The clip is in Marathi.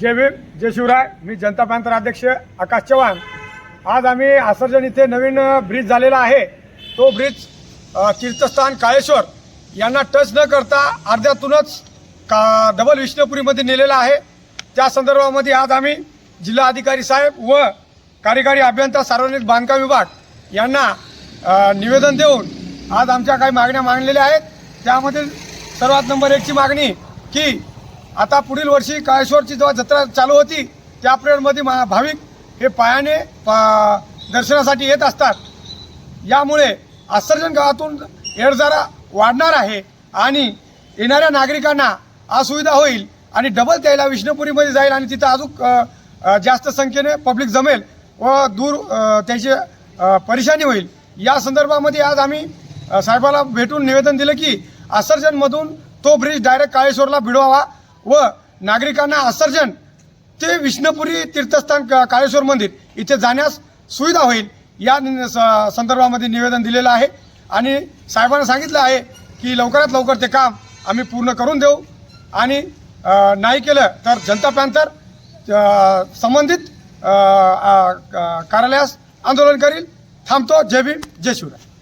जय भीम जय शिवराय. मी जनता पॅंथर अध्यक्ष आकाश चव्हाण. आज आम्ही आसर्जन इथे नवीन ब्रिज झालेला आहे. तो ब्रिज तीर्थस्थान काळेश्वर यांना टच न करता अर्ध्यातूनच का डबल विष्णुपुरीमध्ये नेलेला आहे. त्या संदर्भामध्ये आज आम्ही जिल्हा अधिकारी साहेब व कार्यकारी अभियंता सार्वजनिक बांधकाम विभाग यांना निवेदन देऊन आज आमच्या काही मागण्या मांडलेल्या आहेत. त्यामध्ये सर्वात नंबर एकची मागणी की आता पुढील वर्षी काळेश्वरची जेव्हा जत्रा चालू होती त्या पिरियडमध्ये मा भाविक हे पायाने पा- दर्शनासाठी येत असतात. यामुळे आसर्जन गावातून येरजारा वाढणार आहे आणि येणाऱ्या नागरिकांना असुविधा होईल आणि डबल त्याला विष्णुपुरीमध्ये जाईल आणि तिथं अजून जास्त संख्येने पब्लिक जमेल व दूर त्याची परेशानी होईल. या संदर्भामध्ये आज आम्ही साहेबाला भेटून निवेदन दिलं की आसर्जनमधून तो ब्रिज डायरेक्ट काळेश्वरला भिडवावा व नागरिकांना आसर्जन ते विष्णुपुरी तीर्थस्थान काळेश्वर मंदिर इथे जाण्यास सुविधा होईल. या स- संदर्भामध्ये निवेदन दिलेलं आहे. आणि साहेबांना सांगितलं आहे की लवकरात लवकर ते काम आम्ही पूर्ण करून देऊ. आणि नाही केलं तर जनता पॅन्थर संबंधित कार्यालयास आंदोलन करील. थांबतो जय भीम जय शिवराय।